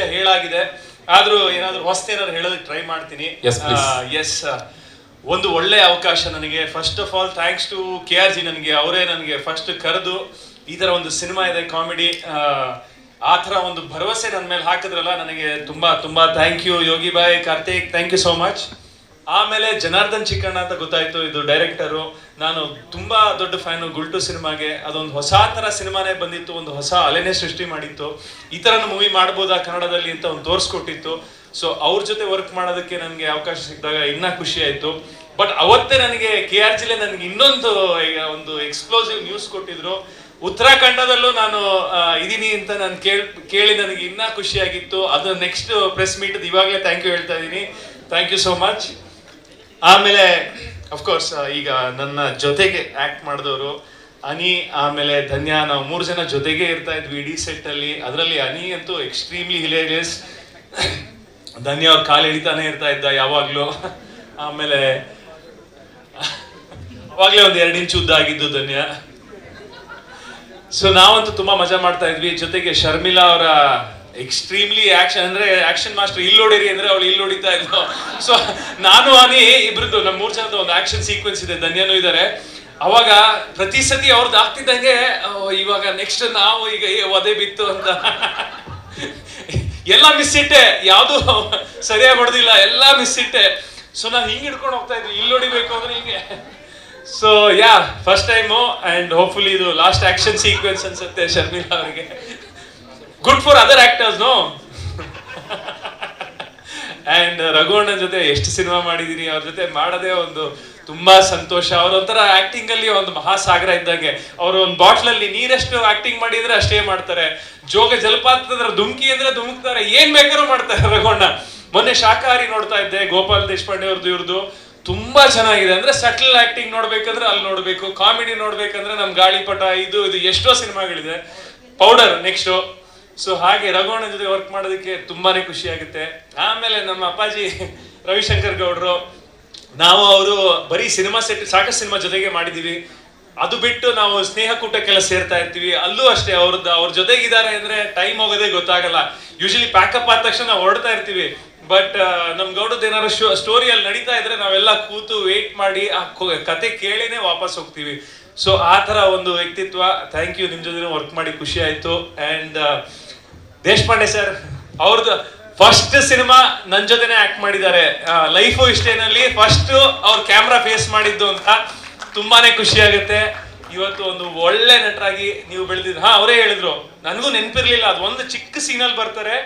ವಿಷಯ ಹೇಳಾಗಿದೆ. ಆದ್ರೂ ಏನಾದ್ರು ಹೊಸ್ತೇನಾದ್ರು ಹೇಳೋದಕ್ಕೆ ಟ್ರೈ ಮಾಡ್ತೀನಿ. ಎಸ್ ಒಂದು ಒಳ್ಳೆ ಅವಕಾಶ ನನಗೆ. First of all thanks to K R G ನನಗೆ ಅವರೇ ನನಗೆ ಫಸ್ಟ್ ಕರೆದು ಈ ತರ ಒಂದು ಸಿನಿಮಾ ಇದೆ ಕಾಮಿಡಿ. ಆ ಥರ ಒಂದು ಭರವಸೆ ನನ್ನ ಮೇಲೆ ಹಾಕಿದ್ರಲ್ಲ ನನಗೆ ತುಂಬಾ ತುಂಬಾ thank you Yogi bye Karthik thank you so much ಆಮೇಲೆ ಜನಾರ್ದನ್ ಚಿಕ್ಕಣ್ಣ ಅಂತ ಗೊತ್ತಾಯ್ತು, ಇದು ಡೈರೆಕ್ಟರು ನಾನು ತುಂಬಾ ದೊಡ್ಡ ಫ್ಯಾನು ಗುಲ್ಟು ಸಿನಿಮಾಗೆ. ಅದೊಂದು ಹೊಸ ಥರ ಸಿನಿಮಾನೇ ಬಂದಿತ್ತು, ಒಂದು ಹೊಸ ಅಲೆನೇ ಸೃಷ್ಟಿ ಮಾಡಿತ್ತು. ಈ ತರ ಮೂವಿ ಮಾಡ್ಬೋದಾ ಕನ್ನಡದಲ್ಲಿ ಅಂತ ಒಂದು ತೋರಿಸ್ಕೊಟ್ಟಿತ್ತು. ಸೊ ಅವ್ರ ಜೊತೆ ವರ್ಕ್ ಮಾಡೋದಕ್ಕೆ ನನಗೆ ಅವಕಾಶ ಸಿಕ್ಕಿದಾಗ ಇನ್ನ ಖುಷಿ ಆಯಿತು. ಬಟ್ ಅವತ್ತೇ ನನಗೆ ಕೆ ಆರ್ ಜಿಲೆ ನನಗೆ ಇನ್ನೊಂದು ಒಂದು ಎಕ್ಸ್ಪ್ಲೋಸಿವ್ ನ್ಯೂಸ್ ಕೊಟ್ಟಿದ್ರು. ಉತ್ತರಾಖಂಡದಲ್ಲೂ ನಾನು ಇದ್ದೀನಿ ಅಂತ ನಾನು ಕೇಳ್, ಕೇಳಿ ನನಗೆ ಇನ್ನೂ ಖುಷಿಯಾಗಿತ್ತು. ಅದು ನೆಕ್ಸ್ಟ್ ಪ್ರೆಸ್ ಮೀಟ್ ಇವಾಗಲೇ ಥ್ಯಾಂಕ್ ಯು ಹೇಳ್ತಾ ಇದ್ದೀನಿ ಥ್ಯಾಂಕ್ ಯು ಸೋ ಮಚ್ ಆಮೇಲೆ ಅಫ್ಕೋರ್ಸ್ ಈಗ ನನ್ನ ಜೊತೆಗೆ ಆಕ್ಟ್ ಮಾಡಿದವರು ಅನಿ ಆಮೇಲೆ ಧನ್ಯಾ, ನಾವು ಮೂರು ಜನ ಜೊತೆಗೆ ಇರ್ತಾ ಇದ್ವಿ ಇಡೀ ಸೆಟ್ ಅಲ್ಲಿ. ಅದರಲ್ಲಿ ಅನಿ ಅಂತೂ ಎಕ್ಸ್ಟ್ರೀಮ್ಲಿ ಹಿಲೇರಿಯಸ್ ಧನ್ಯ ಅವ್ರ ಕಾಲು ಹಿಡಿತಾನೆ ಇರ್ತಾ ಇದ್ದ ಯಾವಾಗಲೂ. ಆಮೇಲೆ, ಅವಾಗಲೇ ಒಂದು ಎರಡು ಇಂಚು ಉದ್ದ ಆಗಿದ್ದು ಧನ್ಯ. ಸೊ ನಾವಂತೂ ತುಂಬಾ ಮಜಾ ಮಾಡ್ತಾ ಇದ್ವಿ. ಜೊತೆಗೆ ಶರ್ಮಿಲಾ ಅವರ ಎಕ್ಸ್ಟ್ರೀಮ್ಲಿ ಆಕ್ಷನ್ ಅಂದ್ರೆ ಆಕ್ಷನ್ ಮಾಸ್ಟರ್ ಇಲ್ಲಿ ಹೊಡೀರಿ ಅಂದ್ರೆ ಅವಳು ಇಲ್ಲಿ ಹೊಡಿತಾ ಇದ್ಲು. ಸೊ ನಾನು ಅನಿ ಇಬ್ರದ್ದು ನಮ್ಮ ಮೂರ್ ಜನದ ಒಂದು ಆಕ್ಷನ್ ಸೀಕ್ವೆನ್ಸ್ ಇದೆ, ಧನ್ಯನೂ ಇದ್ದಾರೆ ಅವಾಗ ಪ್ರತಿ ಸತಿ ಅವ್ರದ್ದು ಆಗ್ತಿದ್ದಂಗೆ ಇವಾಗ ನೆಕ್ಸ್ಟ್ ನಾವು ಈಗ ಒದೆ ಬಿತ್ತು ಅಂತ. ಎಲ್ಲ ಮಿಸ್ ಇಟ್ಟೆ. ಯಾವುದು ಸರಿಯಾಗಿ ಹೊಡೆದಿಲ್ಲ, ಎಲ್ಲ ಮಿಸ್ ಇಟ್ಟೆ. ಸೊ ನಾನು ಹಿಂಗೆ ಹಿಡ್ಕೊಂಡು ಹೋಗ್ತಾ ಇದ್ವಿ ಇಲ್ಲಿ ಹೊಡಿಬೇಕು ಅಂದ್ರೆ ಹಿಂಗೆ. So yeah first time and hopefully ಇದು ಲಾಸ್ಟ್ ಆಕ್ಷನ್ ಸೀಕ್ವೆನ್ಸ್ ಅನ್ಸುತ್ತೆ ಶರ್ಮಿಲಾ ಅವರಿಗೆ. Good for other actors no and ರಘುವಣ್ಣನ ಜೊತೆ ಎಷ್ಟು ಸಿನಿಮಾ ಮಾಡಿದೀನಿ ಅವ್ರ ಜೊತೆ ಮಾಡೋದೇ ಒಂದು ತುಂಬಾ ಸಂತೋಷ. ಅವ್ರ ಒಂಥರ ಅಲ್ಲಿ ಒಂದು ಮಹಾಸಾಗರ ಇದ್ದಂಗೆ. ಅವರು ಒಂದು ಬಾಟ್ಲ್ ಅಲ್ಲಿ ನೀರೆಷ್ಟು ಆಕ್ಟಿಂಗ್ ಮಾಡಿದ್ರೆ ಅಷ್ಟೇ ಮಾಡ್ತಾರೆ. ಜೋಗ ಜಲಪಾತ ಅಂದ್ರೆ ಧುಮ್ಕಿ ಅಂದ್ರೆ ಧುಮುಕ್ತಾರೆ. ಏನ್ ಬೇಕಾದ್ರೂ ಮಾಡ್ತಾರೆ ರಘುವಣ್ಣ. ಮೊನ್ನೆ ಶಾಖಾಹಾರಿ ನೋಡ್ತಾ ಇದ್ದೆ, ಗೋಪಾಲ್ ದೇಶಪಾಂಡೆ ಅವ್ರದ್ದು ಇವ್ರದ್ದು ತುಂಬಾ ಚೆನ್ನಾಗಿದೆ. ಅಂದ್ರೆ ಸಟಲ್ ಆಕ್ಟಿಂಗ್ ನೋಡ್ಬೇಕಂದ್ರೆ ಅಲ್ಲಿ ನೋಡ್ಬೇಕು. ಕಾಮಿಡಿ ನೋಡ್ಬೇಕಂದ್ರೆ ನಮ್ ಗಾಳಿಪಟ, ಇದು ಇದು ಎಷ್ಟೋ ಸಿನಿಮಾಗಳಿದೆ ಪೌಡರ್ ನೆಕ್ಸ್ಟ್ ಸೊ ಹಾಗೆ ರಘುವಣ್ಣ ಜೊತೆ ವರ್ಕ್ ಮಾಡೋದಕ್ಕೆ ತುಂಬಾನೇ ಖುಷಿ ಆಗುತ್ತೆ ಆಮೇಲೆ ನಮ್ಮ ಅಪ್ಪಾಜಿ ರವಿಶಂಕರ್ ಗೌಡ್ರು, ನಾವು ಅವರು ಬರೀ ಸಿನಿಮಾ ಸೆಟ್, ಸಾಕಷ್ಟು ಸಿನಿಮಾ ಜೊತೆಗೆ ಮಾಡಿದೀವಿ ಅದು ಬಿಟ್ಟು ನಾವು ಸ್ನೇಹಕೂಟಕ್ಕೆಲ್ಲ ಸೇರ್ತಾ ಇರ್ತೀವಿ. ಅಲ್ಲೂ ಅಷ್ಟೇ ಅವ್ರದ್ದು, ಅವ್ರ ಜೊತೆಗಿದ್ದಾರೆ ಅಂದ್ರೆ ಟೈಮ್ ಹೋಗೋದೇ ಗೊತ್ತಾಗಲ್ಲ. ಯೂಶಲಿ ಪ್ಯಾಕಪ್ ಆದ ತಕ್ಷಣ ನಾವು ಹೊರಡ್ತಾ ಇರ್ತೀವಿ. ಬಟ್ ನಮ್ ಗೌಡದ ಏನಾದ್ರು ಸ್ಟೋರಿ ಅಲ್ಲಿ ನಡೀತಾ ಇದ್ರೆ ನಾವೆಲ್ಲ ಕೂತು ವೇಟ್ ಮಾಡಿ ಆ ಕತೆ ಕೇಳಿನೇ ವಾಪಸ್ ಹೋಗ್ತೀವಿ. ಸೊ ಆ ಥರ ಒಂದು ವ್ಯಕ್ತಿತ್ವ ಥ್ಯಾಂಕ್ ಯು ನಿಮ್ಮ ಜೊತೆ ವರ್ಕ್ ಮಾಡಿ ಖುಷಿ ಆಯಿತು. ಆ್ಯಂಡ್ ದೇಶಪಾಂಡೆ ಸರ್ ಅವ್ರದ್ದು ಫಸ್ಟ್ ಸಿನಿಮಾ ನನ್ನ ಜೊತೆನೆ ಆಕ್ಟ್ ಮಾಡಿದ್ದಾರೆ. ಲೈಫು ಇಷ್ಟೇನಲ್ಲಿ ಫಸ್ಟ್ ಅವ್ರ ಕ್ಯಾಮ್ರಾ ಫೇಸ್ ಮಾಡಿದ್ದು ಅಂತ ತುಂಬಾನೇ ಖುಷಿ ಆಗುತ್ತೆ. ಇವತ್ತು ಒಂದು ಒಳ್ಳೆ ನಟರಾಗಿ ನೀವು ಬೆಳೆದಿದ್ದು ಹಾ, ಅವರೇ ಹೇಳಿದ್ರು. ನನಗೂ ನೆನಪಿರ್ಲಿಲ್ಲ, ಅದು ಒಂದು ಚಿಕ್ಕ ಸೀನಲ್ಲಿ ಬರ್ತಾರೆ.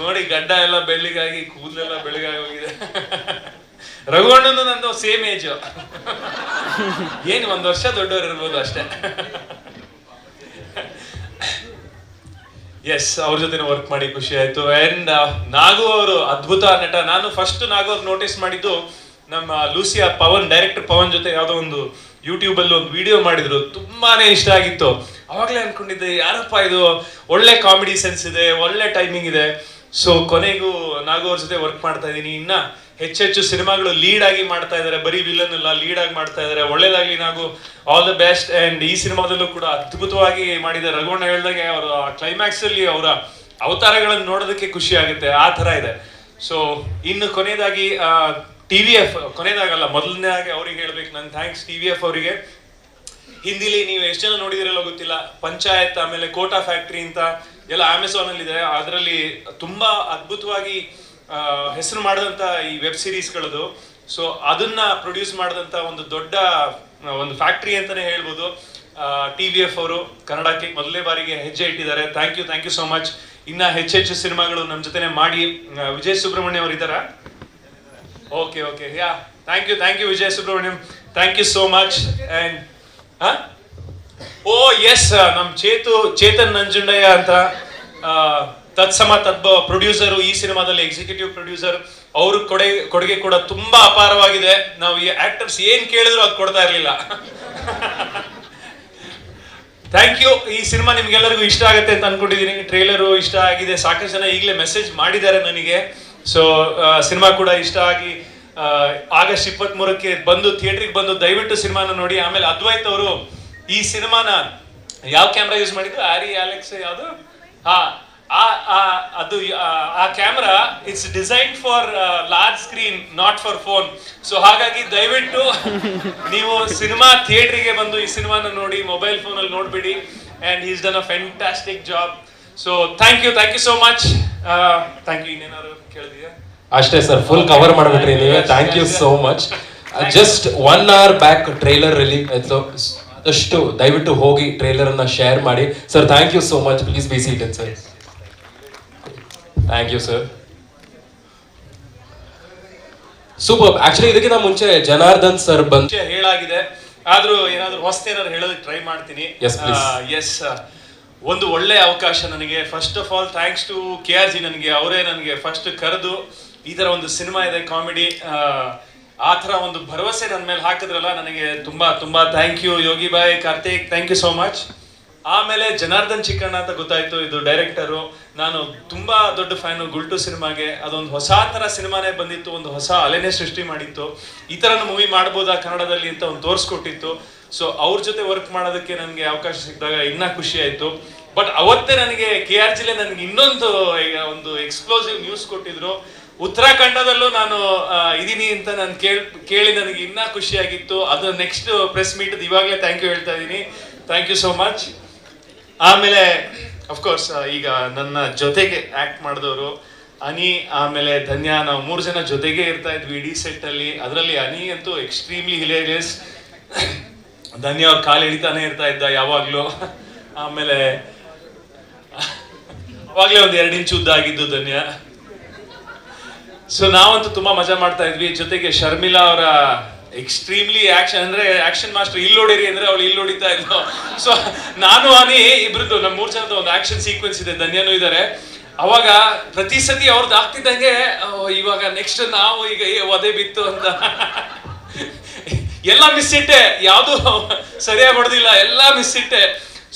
ನೋಡಿ ಗಡ್ಡ ಎಲ್ಲ ಬೆಳ್ಳಿಗಾಗಿ, ಕೂದಲೆಲ್ಲ ಬೆಳಗಾಗಿ ಹೋಗಿದೆ. ರಘುವಣ್ಣನು ನಂದು ಸೇಮ್ ಏಜ್ ಏನು ಒಂದು ವರ್ಷ ದೊಡ್ಡವರು ಇರ್ಬೋದು ಅಷ್ಟೇ. ಎಸ್ ಅವ್ರ ಜೊತೆ ವರ್ಕ್ ಮಾಡಿ ಖುಷಿ ಆಯ್ತು. ಅಂಡ್ ನಾಗು ಅವರು ಅದ್ಭುತ ನಟ. ನಾನು ಫಸ್ಟ್ ನಾಗು ಅವ್ರು ನೋಟಿಸ್ ಮಾಡಿದ್ದು ನಮ್ಮ ಲೂಸಿಯ ಪವನ್ ಡೈರೆಕ್ಟರ್ ಪವನ್ ಜೊತೆ ಯಾವ್ದೋ ಒಂದು ಯೂಟ್ಯೂಬ್ ಅಲ್ಲಿ ಒಂದು ವಿಡಿಯೋ ಮಾಡಿದ್ರು. ತುಂಬಾನೇ ಇಷ್ಟ ಆಗಿತ್ತು. ಅವಾಗ್ಲೇ ಅನ್ಕೊಂಡಿದ್ದೆ, ಯಾರಪ್ಪ ಇದು? ಒಳ್ಳೆ ಕಾಮಿಡಿ ಸೆನ್ಸ್ ಇದೆ, ಒಳ್ಳೆ ಟೈಮಿಂಗ್ ಇದೆ. ಸೊ ಕೊನೆಗೂ ನಾಗು ಅವ್ರ ಜೊತೆ ವರ್ಕ್ ಮಾಡ್ತಾ ಇದ್ದೀನಿ ಇನ್ನ ಹೆಚ್ಚೆಚ್ಚು ಸಿನಿಮಾಗಳು ಲೀಡ್ ಆಗಿ ಮಾಡ್ತಾ ಇದ್ದಾರೆ ಬರೀ ವಿಲನ್ ಅಲ್ಲ ಲೀಡ್ ಆಗಿ ಮಾಡ್ತಾ ಇದ್ದಾರೆ ಒಳ್ಳೇದಾಗ್ಲಿ ನಾವು. ಆಲ್ ದ ಬೆಸ್ಟ್ ಅಂಡ್ ಈ ಸಿನಿಮಾದಲ್ಲೂ ಕೂಡ ಅದ್ಭುತವಾಗಿ ಮಾಡಿದ ರಘುವಣ್ಣ ಹೇಳ್ದಂಗೆ ಅವರ ಕ್ಲೈಮ್ಯಾಕ್ಸ್ ಅಲ್ಲಿ ಅವರ ಅವತಾರಗಳನ್ನು ನೋಡೋದಕ್ಕೆ ಖುಷಿ ಆಗುತ್ತೆ. ಆ ತರ ಇದೆ. ಸೊ ಇನ್ನು ಕೊನೆಯದಾಗಿ ಟಿ ವಿ ಎಫ್ ಕೊನೆಯದಾಗಲ್ಲ, ಮೊದಲನೇದಾಗಿ ಅವ್ರಿಗೆ ಹೇಳ್ಬೇಕು. ನಾನು ಥ್ಯಾಂಕ್ಸ್ ಟಿ ವಿ ಎಫ್ ಅವರಿಗೆ. ಹಿಂದಿಲಿ ನೀವು ಎಷ್ಟು ಜನ ನೋಡಿದಿರಲ್ಲ ಗೊತ್ತಿಲ್ಲ. ಪಂಚಾಯತ್, ಆಮೇಲೆ ಕೋಟಾ ಫ್ಯಾಕ್ಟ್ರಿ ಅಂತ ಎಲ್ಲ ಅಮೆಝಾನ್ ಅಲ್ಲಿ ಇದೆ ಅದರಲ್ಲಿ ತುಂಬಾ ಅದ್ಭುತವಾಗಿ ಹೆಸರು ಮಾಡಿದಂತ ಈ ವೆಬ್ ಸಿರೀಸ್ಗಳದು. ಸೊ ಅದನ್ನ ಪ್ರೊಡ್ಯೂಸ್ ಮಾಡಿದಂತ ಒಂದು ದೊಡ್ಡ ಒಂದು ಫ್ಯಾಕ್ಟ್ರಿ ಅಂತಾನೆ ಹೇಳ್ಬೋದು. ಟಿ ವಿ ಎಫ್ ಅವರು ಕನ್ನಡಕ್ಕೆ ಮೊದಲನೇ ಬಾರಿಗೆ ಹೆಜ್ಜೆ ಇಟ್ಟಿದ್ದಾರೆ. Thank you thank you so much ಇನ್ನ ಹೆಚ್ಚೆಚ್ಚು ಸಿನಿಮಾಗಳು ನಮ್ಮ ಜೊತೆ ಮಾಡಿ ವಿಜಯ್ ಸುಬ್ರಹ್ಮಣ್ಯ ಅವರು ಇದ್ದಾರಾ? Okay okay yeah thank you thank you Vijay Subrahmanyam. Thank you so much and oh yes ನಮ್ಮ ಚೇತು, ಚೇತನ್ ನಂಜುಂಡಯ್ಯ ಅಂತ. ತತ್ಸಮ ತದ್ಭವ ಪ್ರೊಡ್ಯೂಸರು, ಈ ಸಿನಿಮಾದಲ್ಲಿ ಎಕ್ಸಿಕ್ಯೂಟಿವ್ ಪ್ರೊಡ್ಯೂಸರ್, ಅವರು ಕೊಡೆ, ಕೊಡುಗೆ ಕೂಡ ತುಂಬಾ ಅಪಾರವಾಗಿದೆ. ನಾವು ಈ ಆಕ್ಟರ್ಸ್ ಏನ್ ಕೇಳಿದ್ರು ಅದು ಕೊಡ್ತಾ ಇರ್ಲಿಲ್ಲ. ಥ್ಯಾಂಕ್ ಯು ಈ ಸಿನಿಮಾ ನಿಮ್ಗೆಲ್ಲರಿಗೂ ಇಷ್ಟ ಆಗುತ್ತೆ ಅಂತ ಅನ್ಕೊಂಡಿದ್ದೀನಿ ಟ್ರೇಲರು ಇಷ್ಟ ಆಗಿದೆ. ಸಾಕಷ್ಟು ಜನ ಈಗಲೇ ಮೆಸೇಜ್ ಮಾಡಿದ್ದಾರೆ ನನಗೆ. ಸೊ ಸಿನಿಮಾ ಕೂಡ ಇಷ್ಟ ಆಗಿ ಆಗಸ್ಟ್ ಇಪ್ಪತ್ತ್ ಮೂರಕ್ಕೆ ಬಂದು ಥಿಯೇಟ್ರಿಗೆ ಬಂದು ದಯವಿಟ್ಟು ಸಿನಿಮಾನ ನೋಡಿ. ಆಮೇಲೆ ಅದ್ವೈತ್ ಅವರು ಈ ಸಿನಿಮಾನ ಯಾವ ಕ್ಯಾಮ್ರಾ ಯೂಸ್ ಮಾಡಿದ್ರು ಆರಿ ಆಲೆಕ್ಸ್ ಯಾವುದು? ಹಾ. ಅದು ಆ- ಆ camera it's design for large screen not for phone so ಹಾಗಾಗಿ ದಯವಿಟ್ಟು ನೀವು ಸಿನಿಮಾ ಥಿಯೇಟ್ರಿಗೆ ಬಂದು ಈ ಸಿನಿಮಾನ ನೋಡಿ ಮೊಬೈಲ್ ಫೋನಲ್ಲಿ ನೋಡ್ಬಿಡಿ. And is done a fantastic job so thank you thank you so much thank you ಇನ್ನೇನಾದ್ರು ಕೇಳಿದೀಯಾ ಅಷ್ಟೇ ಸರ್ ಫುಲ್ ಕವರ್ ಮಾಡ್ಬಿಟ್ರಿ ನೀವೇ. Thank you so much just one hour back trailer release ಆಯ್ತು ಆದಷ್ಟು ದಯವಿಟ್ಟು ಹೋಗಿ ಟ್ರೈಲರ್ ಅನ್ನ ಶೇರ್ ಮಾಡಿ. Sir thank you so much please be seated sir thank you sir super actually ಇದಕ್ಕಿಂತ ಮುಂಚೆ ಜನಾರ್ದನ್ ಸರ್ ಬಂದು ಮುಂಚೆ ಹೇಳಾಗಿದೆ. ಆದ್ರೂ ಏನಾದ್ರು ಹೊಸ್ತ ಏನಾದ್ರು ಹೇಳೋದಕ್ಕೆ ಟ್ರೈ ಮಾಡ್ತೀನಿ. ಎಸ್ ಒಂದು ಒಳ್ಳೆ ಅವಕಾಶ ನನಗೆ. First of all thanks to K R G ನನಗೆ. ಅವರೇ ನನಗೆ ಫಸ್ಟ್ ಕರೆದು ಈ ತರ ಒಂದು ಸಿನಿಮಾ ಇದೆ ಕಾಮಿಡಿ ಆ ಥರ ಒಂದು ಭರವಸೆ ನನ್ನ ಮೇಲೆ ಹಾಕಿದ್ರಲ್ಲ ನನಗೆ ತುಂಬಾ ತುಂಬಾ thank you Yogi bye Karthik thank you so much ಆಮೇಲೆ ಜನಾರ್ದನ್ ಚಿಕ್ಕಣ್ಣ ಅಂತ ಗೊತ್ತಾಯ್ತು, ಇದು ಡೈರೆಕ್ಟರು ನಾನು ತುಂಬಾ ದೊಡ್ಡ ಫ್ಯಾನು ಗುಲ್ಟು ಸಿನಿಮಾಗೆ. ಅದೊಂದು ಹೊಸ ಥರ ಸಿನಿಮಾನೇ ಬಂದಿತ್ತು, ಒಂದು ಹೊಸ ಅಲೆನೇ ಸೃಷ್ಟಿ ಮಾಡಿತ್ತು. ಈ ತರ ಮೂವಿ ಮಾಡ್ಬೋದಾ ಕನ್ನಡದಲ್ಲಿ ಅಂತ ಒಂದು ತೋರಿಸ್ಕೊಟ್ಟಿತ್ತು. ಸೊ ಅವ್ರ ಜೊತೆ ವರ್ಕ್ ಮಾಡೋದಕ್ಕೆ ನನಗೆ ಅವಕಾಶ ಸಿಕ್ಕಿದಾಗ ಇನ್ನೂ ಖುಷಿ ಆಯಿತು. ಬಟ್ ಅವತ್ತೇ ನನಗೆ ಕೆ ಆರ್ ಜಿಲೆ ನನಗೆ ಇನ್ನೊಂದು ಒಂದು ಎಕ್ಸ್ಪ್ಲೋಸಿವ್ ನ್ಯೂಸ್ ಕೊಟ್ಟಿದ್ರು. ಉತ್ತರಾಖಂಡದಲ್ಲೂ ನಾನು ಇದ್ದೀನಿ ಅಂತ ನಾನು ಕೇಳ್, ಕೇಳಿ ನನಗೆ ಇನ್ನೂ ಖುಷಿಯಾಗಿತ್ತು. ಅದು ನೆಕ್ಸ್ಟ್ ಪ್ರೆಸ್ ಮೀಟ್ ಇವಾಗಲೇ ಥ್ಯಾಂಕ್ ಯು ಹೇಳ್ತಾ ಇದ್ದೀನಿ ಥ್ಯಾಂಕ್ ಯು ಸೋ ಮಚ್ ಆಮೇಲೆ ಅಫ್ಕೋರ್ಸ್ ಈಗ ನನ್ನ ಜೊತೆಗೆ ಆಕ್ಟ್ ಮಾಡಿದವರು ಅನಿ ಆಮೇಲೆ ಧನ್ಯಾ, ನಾವು ಮೂರು ಜನ ಜೊತೆಗೆ ಇರ್ತಾ ಇದ್ವಿ ಇಡೀ ಸೆಟ್ ಅಲ್ಲಿ. ಅದರಲ್ಲಿ ಅನಿ ಅಂತೂ ಎಕ್ಸ್ಟ್ರೀಮ್ಲಿ ಹಿಲೇರಿಯಸ್ ಧನ್ಯ ಅವ್ರ ಕಾಲು ಹಿಡಿತಾನೆ ಇರ್ತಾ ಇದ್ದ ಯಾವಾಗಲೂ. ಆಮೇಲೆ, ಅವಾಗಲೇ ಒಂದು ಎರಡು ಇಂಚು ಉದ್ದ ಆಗಿದ್ದು ಧನ್ಯ. ಸೊ ನಾವಂತೂ ತುಂಬಾ ಮಜಾ ಮಾಡ್ತಾ ಇದ್ವಿ. ಜೊತೆಗೆ ಶರ್ಮಿಲಾ ಅವರ ಎಕ್ಸ್ಟ್ರೀಮ್ಲಿ ಆಕ್ಷನ್ ಅಂದ್ರೆ ಆಕ್ಷನ್ ಮಾಸ್ಟರ್ ಇಲ್ಲಿ ಹೊಡೀರಿ ಅಂದ್ರೆ ಅವಳು ಇಲ್ಲಿ ಹೊಡಿತಾ ಇದ್ಲು. ಸೊ ನಾನು ಅನಿ ಇಬ್ರದ್ದು ನಮ್ಮ ಮೂರ್ ಜನದ ಒಂದು ಆಕ್ಷನ್ ಸೀಕ್ವೆನ್ಸ್ ಇದೆ, ಧನ್ಯನೂ ಇದ್ದಾರೆ ಅವಾಗ ಪ್ರತಿ ಸತಿ ಅವ್ರದ್ದು ಆಗ್ತಿದ್ದಂಗೆ ಇವಾಗ ನೆಕ್ಸ್ಟ್ ನಾವು ಈಗ ಒದೆ ಬಿತ್ತು ಅಂತ. ಎಲ್ಲ ಮಿಸ್ ಇಟ್ಟೆ. ಯಾವುದು ಸರಿಯಾಗಿ ಹೊಡೆದಿಲ್ಲ, ಎಲ್ಲ ಮಿಸ್ ಇಟ್ಟೆ.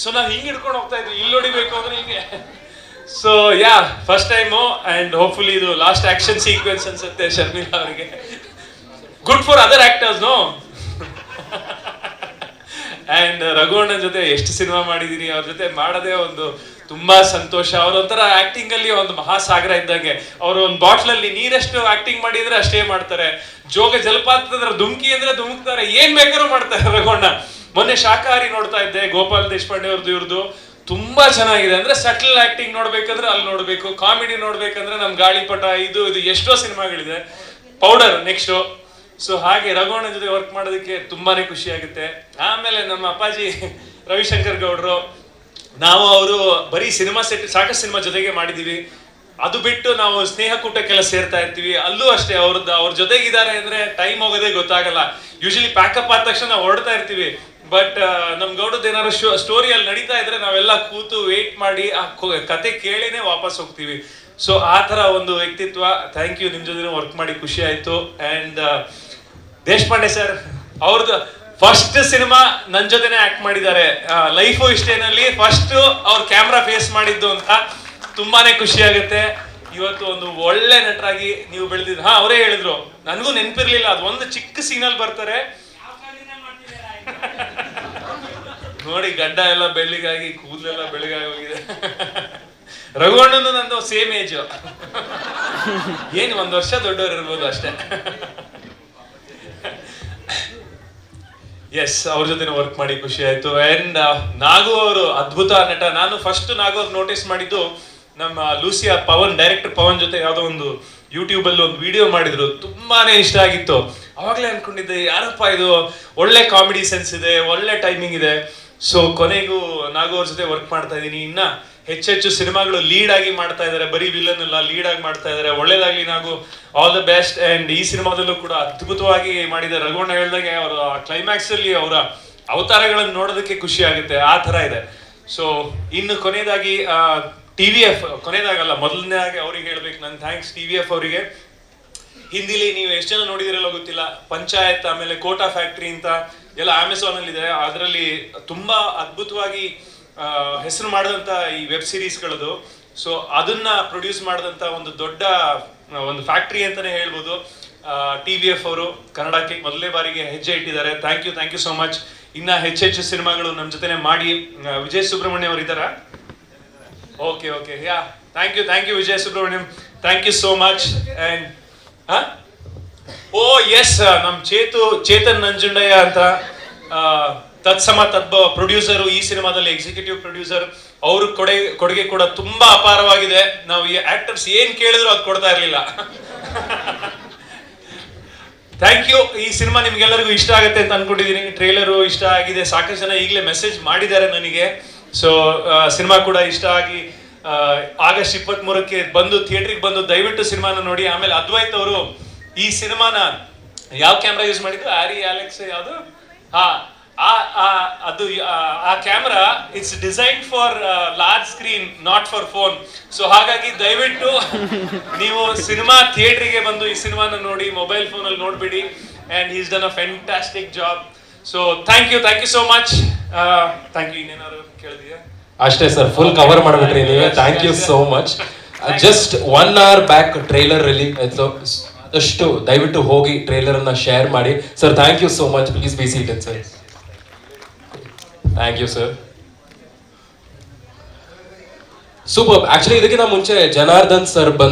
ಸೊ ನಾವು ಹಿಂಗೆ ಹಿಡ್ಕೊಂಡು ಹೋಗ್ತಾ ಇದ್ವಿ ಇಲ್ಲಿ ಹೊಡಿಬೇಕು ಅಂದ್ರೆ ಹಿಂಗೆ. So yeah first time and hopefully ಇದು ಲಾಸ್ಟ್ ಆಕ್ಷನ್ ಸೀಕ್ವೆನ್ಸ್ ಅನ್ಸುತ್ತೆ ಶರ್ಮಿಲಾ ಅವರಿಗೆ. Good for other actors no and ರಘುವಣ್ಣನ ಜೊತೆ ಎಷ್ಟು ಸಿನಿಮಾ ಮಾಡಿದೀನಿ, ಅವ್ರ ಜೊತೆ ಮಾಡೋದೇ ಒಂದು ತುಂಬಾ ಸಂತೋಷ. ಅವರೊಂಥರ ಆಕ್ಟಿಂಗ್ ಅಲ್ಲಿ ಒಂದು ಮಹಾಸಾಗರ ಇದ್ದಂಗೆ. ಅವರು ಒಂದು ಬಾಟ್ಲಲ್ಲಿ ನೀರೆಷ್ಟು ಆಕ್ಟಿಂಗ್ ಮಾಡಿದ್ರೆ ಅಷ್ಟೇ ಮಾಡ್ತಾರೆ. ಜೋಗ ಜಲಪಾತದ ಧುಮ್ಕಿ ಅಂದ್ರೆ ಧುಮುಕ್ತಾರೆ. ಏನ್ ಬೇಕಾದ್ರೂ ಮಾಡ್ತಾರೆ ರಘುವಣ್ಣ. ಮೊನ್ನೆ ಶಾಖಾಹಾರಿ ನೋಡ್ತಾ ಇದ್ದೆ, ಗೋಪಾಲ್ ದೇಶಪಾಂಡೆ ಅವ್ರದ್ದು ಇವ್ರದ್ದು ತುಂಬಾ ಚೆನ್ನಾಗಿದೆ. ಅಂದ್ರೆ ಸಟಲ್ ಆಕ್ಟಿಂಗ್ ನೋಡ್ಬೇಕಂದ್ರೆ ಅಲ್ಲಿ ನೋಡ್ಬೇಕು. ಕಾಮಿಡಿ ನೋಡ್ಬೇಕಂದ್ರೆ ನಮ್ ಗಾಳಿಪಟ, ಇದು ಇದು ಎಷ್ಟೋ ಸಿನಿಮಾಗಳಿದೆ ಪೌಡರ್ ನೆಕ್ಸ್ಟ್ ಸೊ ಹಾಗೆ ರಘುವಣ್ಣ ಜೊತೆ ವರ್ಕ್ ಮಾಡೋದಕ್ಕೆ ತುಂಬಾನೇ ಖುಷಿ ಆಗುತ್ತೆ. ಆಮೇಲೆ ನಮ್ಮ ಅಪ್ಪಾಜಿ ರವಿಶಂಕರ್ ಗೌಡ್ರು, ನಾವು ಅವರು ಬರೀ ಸಿನಿಮಾ ಸೆಟ್, ಸಾಕಷ್ಟು ಸಿನಿಮಾ ಜೊತೆಗೆ ಮಾಡಿದೀವಿ. ಅದು ಬಿಟ್ಟು ನಾವು ಸ್ನೇಹ ಕೂಟಕ್ಕೆಲ್ಲ ಸೇರ್ತಾ ಇರ್ತೀವಿ. ಅಲ್ಲೂ ಅಷ್ಟೇ ಅವ್ರದ್ದು, ಅವ್ರ ಜೊತೆಗಿದ್ದಾರೆ ಅಂದ್ರೆ ಟೈಮ್ ಹೋಗೋದೇ ಗೊತ್ತಾಗಲ್ಲ. ಯೂಶಲಿ ಪ್ಯಾಕಪ್ ಆದ ತಕ್ಷಣ ನಾವು ಹೊರಡ್ತಾ ಇರ್ತೀವಿ. ಬಟ್ ನಮ್ ಗೌಡದ ಏನಾದ್ರು ಸ್ಟೋರಿ ಅಲ್ಲಿ ನಡೀತಾ ಇದ್ರೆ ನಾವೆಲ್ಲ ಕೂತು ವೇಟ್ ಮಾಡಿ ಆ ಕತೆ ಕೇಳಿನೇ ವಾಪಸ್ ಹೋಗ್ತೀವಿ. ಸೊ ಆ ಥರ ಒಂದು ವ್ಯಕ್ತಿತ್ವ. ಥ್ಯಾಂಕ್ ಯು ನಿಮ್ಮ ಜೊತೆ ವರ್ಕ್ ಮಾಡಿ ಖುಷಿ ಆಯಿತು. ಅಂಡ್ ದೇಶಪಾಂಡೆ ಸರ್ ಅವ್ರದ್ದು ಫಸ್ಟ್ ಸಿನಿಮಾ ನನ್ ಜೊತೆನೆ ಆಕ್ಟ್ ಮಾಡಿದ್ದಾರೆ. ಲೈಫು ಇಷ್ಟೇನಲ್ಲಿ ಫಸ್ಟ್ ಅವ್ರ ಕ್ಯಾಮ್ರಾ ಫೇಸ್ ಮಾಡಿದ್ದು ಅಂತ ತುಂಬಾನೇ ಖುಷಿ ಆಗುತ್ತೆ. ಇವತ್ತು ಒಂದು ಒಳ್ಳೆ ನಟರಾಗಿ ನೀವು ಬೆಳೆದಿದ್ರು ಹಾ, ಅವರೇ ಹೇಳಿದ್ರು. ನನಗೂ ನೆನಪಿರ್ಲಿಲ್ಲ, ಅದು ಒಂದು ಚಿಕ್ಕ ಸೀನಲ್ ಬರ್ತಾರೆ. ನೋಡಿ, ಗಡ್ಡ ಎಲ್ಲ ಬೆಳ್ಳಿಗಾಗಿ, ಕೂದಲೆಲ್ಲ ಬೆಳಗಾಗಿ ಹೋಗಿದೆ. ರಘುವಣ್ಣನು ನಂದು ಸೇಮ್ ಏಜ್ ಏನು, ಒಂದು ವರ್ಷ ದೊಡ್ಡವರು ಇರ್ಬೋದು ಅಷ್ಟೇ. ಎಸ್ ಅವ್ರ ಜೊತೆ ವರ್ಕ್ ಮಾಡಿ ಖುಷಿ ಆಯ್ತು. ಅಂಡ್ ನಾಗು ಅವರು ಅದ್ಭುತ ನಟ. ನಾನು ಫಸ್ಟ್ ನಾಗು ಅವ್ರು ನೋಟಿಸ್ ಮಾಡಿದ್ದು ನಮ್ಮ ಲೂಸಿಯಾ ಪವನ್ ಡೈರೆಕ್ಟರ್ ಪವನ್ ಜೊತೆ ಯಾವುದೋ ಒಂದು ಯೂಟ್ಯೂಬ್ ಅಲ್ಲಿ ಒಂದು ವಿಡಿಯೋ ಮಾಡಿದ್ರು. ತುಂಬಾನೇ ಇಷ್ಟ ಆಗಿತ್ತು. ಅವಾಗ್ಲೇ ಅನ್ಕೊಂಡಿದ್ದೆ, ಯಾರಪ್ಪ ಇದು? ಒಳ್ಳೆ ಕಾಮಿಡಿ ಸೆನ್ಸ್ ಇದೆ, ಒಳ್ಳೆ ಟೈಮಿಂಗ್ ಇದೆ. ಸೊ ಕೊನೆಗೂ ನಾಗೋರ್ ಜೊತೆ ವರ್ಕ್ ಮಾಡ್ತಾ ಇದ್ದೀನಿ. ಇನ್ನ ಹೆಚ್ಚೆಚ್ಚು ಸಿನಿಮಾಗಳು ಲೀಡ್ ಆಗಿ ಮಾಡ್ತಾ ಇದ್ದಾರೆ ಬರೀ ವಿಲನ್ ಅಲ್ಲ ಲೀಡ್ ಆಗಿ ಮಾಡ್ತಾ ಇದ್ದಾರೆ ಒಳ್ಳೇದಾಗ್ಲಿ ನಾವು ಆಲ್ ದ ಬೆಸ್ಟ್ ಅಂಡ್ ಈ ಸಿನಿಮಾದಲ್ಲೂ ಕೂಡ ಅದ್ಭುತವಾಗಿ ಮಾಡಿದ್ದಾರೆ ರಘುವಣ್ಣ ಹೇಳ್ದಂಗೆ ಅವರ ಕ್ಲೈಮ್ಯಾಕ್ಸ್ ಅಲ್ಲಿ ಅವರ ಅವತಾರಗಳನ್ನು ನೋಡೋದಕ್ಕೆ ಖುಷಿ ಆಗುತ್ತೆ. ಆ ತರ ಇದೆ. ಸೊ ಇನ್ನು ಕೊನೆಯದಾಗಿ ಟಿ ವಿ ಎಫ್ ಕೊನೆಯದಾಗಲ್ಲ ಆಗಿ ಅವ್ರಿಗೆ ಹೇಳ್ಬೇಕು. ನನ್ನ ಥ್ಯಾಂಕ್ಸ್ ಟಿ ವಿ ಎಫ್ ಅವರಿಗೆ. ಹಿಂದಿಲಿ ನೀವು ಎಷ್ಟು ಜನ ನೋಡಿದಿರಲ್ಲ ಗೊತ್ತಿಲ್ಲ. ಪಂಚಾಯತ್, ಆಮೇಲೆ ಕೋಟಾ ಫ್ಯಾಕ್ಟ್ರಿ ಅಂತ. ಎಲ್ಲ ಅಮೆಝಾನ್ ಅಲ್ಲಿ ಇದೆ. ಅದರಲ್ಲಿ ತುಂಬಾ ಅದ್ಭುತವಾಗಿ ಹೆಸರು ಮಾಡಿದಂತ ಈ ವೆಬ್ ಸಿರೀಸ್ಗಳದು ಸೊ ಅದನ್ನ ಪ್ರೊಡ್ಯೂಸ್ ಮಾಡಿದಂತ ಒಂದು ದೊಡ್ಡ ಒಂದು ಫ್ಯಾಕ್ಟ್ರಿ ಅಂತಾನೆ ಹೇಳ್ಬೋದು. ಟಿ ವಿ ಎಫ್ ಅವರು ಕನ್ನಡಕ್ಕೆ ಮೊದಲನೇ ಬಾರಿಗೆ ಹೆಜ್ಜೆ ಇಟ್ಟಿದ್ದಾರೆ. Thank you thank you so much ಇನ್ನ ಹೆಚ್ಚೆಚ್ಚು ಸಿನಿಮಾಗಳು ನಮ್ಮ ಜೊತೆನೆ ಮಾಡಿ ವಿಜಯ್ ಸುಬ್ರಹ್ಮಣ್ಯ ಅವರು ಇದ್ದಾರಾ? Okay okay yeah thank you thank you Vijay Subrahmanyam. Thank you so much and oh yes ನಮ್ಮ ಚೇತು, ಚೇತನ್ ನಂಜುಂಡಯ್ಯ ಅಂತ ತತ್ಸಮ ತದ್ಭವ ಪ್ರೊಡ್ಯೂಸರು, ಈ ಸಿನಿಮಾದಲ್ಲಿ ಎಕ್ಸಿಕ್ಯೂಟಿವ್ ಪ್ರೊಡ್ಯೂಸರ್, ಅವ್ರ ಕೊಡೆ, ಕೊಡುಗೆ ಕೂಡ ತುಂಬಾ ಅಪಾರವಾಗಿದೆ. ನಾವು ಈ ಆಕ್ಟರ್ಸ್ ಏನ್ ಕೇಳಿದ್ರು ಅದು ಕೊಡ್ತಾ ಇರ್ಲಿಲ್ಲ. ಥ್ಯಾಂಕ್ ಯು ಈ ಸಿನಿಮಾ ನಿಮ್ಗೆಲ್ಲರಿಗೂ ಇಷ್ಟ ಆಗುತ್ತೆ ಅಂತ ಅನ್ಕೊಂಡಿದ್ದೀನಿ ಟ್ರೇಲರು ಇಷ್ಟ ಆಗಿದೆ. ಸಾಕಷ್ಟು ಜನ ಈಗಲೇ ಮೆಸೇಜ್ ಮಾಡಿದ್ದಾರೆ ನನಗೆ. ಸೊ ಸಿನಿಮಾ ಕೂಡ ಇಷ್ಟ ಆಗಿ ಆಗಸ್ಟ್ ಇಪ್ಪತ್ತ್ ಮೂರಕ್ಕೆ ಬಂದು ಥಿಯೇಟ್ರಿಗೆ ಬಂದು ದಯವಿಟ್ಟು ಸಿನಿಮಾನ ನೋಡಿ. ಆಮೇಲೆ ಅದ್ವೈತ್ ಅವರು ಈ ಸಿನಿಮಾನ ಯಾವ ಕ್ಯಾಮ್ರಾ ಯೂಸ್ ಮಾಡಿದ್ರು? ಆರಿ ಅಲೆಕ್ಸ್ ಯಾವುದು? ಹಾ ಆ ಆ- ಅದು ಆ- camera it's design for large screen not for phone so ಹಾಗಾಗಿ ದಯವಿಟ್ಟು ನೀವು ಸಿನಿಮಾ ಥಿಯೇಟ್ರಿಗೆ ಬಂದು ಈ ಸಿನಿಮಾನ ನೋಡಿ ಮೊಬೈಲ್ ಫೋನಲ್ಲಿ ನೋಡ್ಬಿಡಿ. And is done a fantastic job so thank you thank you so much thank you ಇನ್ನೇನಾದ್ರು ಕೇಳಿದೀಯಾ? ಅಷ್ಟೇ ಸರ್ ಫುಲ್ ಕವರ್ ಮಾಡ್ಬಿಟ್ರಿ ನೀವೇ. Thank you so much just one hour back trailer release ಆಯ್ತು ಆದಷ್ಟು ದಯವಿಟ್ಟು ಹೋಗಿ ಟ್ರೈಲರ್ ಅನ್ನ ಶೇರ್ ಮಾಡಿ. Sir thank you so much please be seated sir thank you sir super actually ಇದಕ್ಕಿಂತ ಮುಂಚೆ ಜನಾರ್ದನ್ ಸರ್ ಬಂದು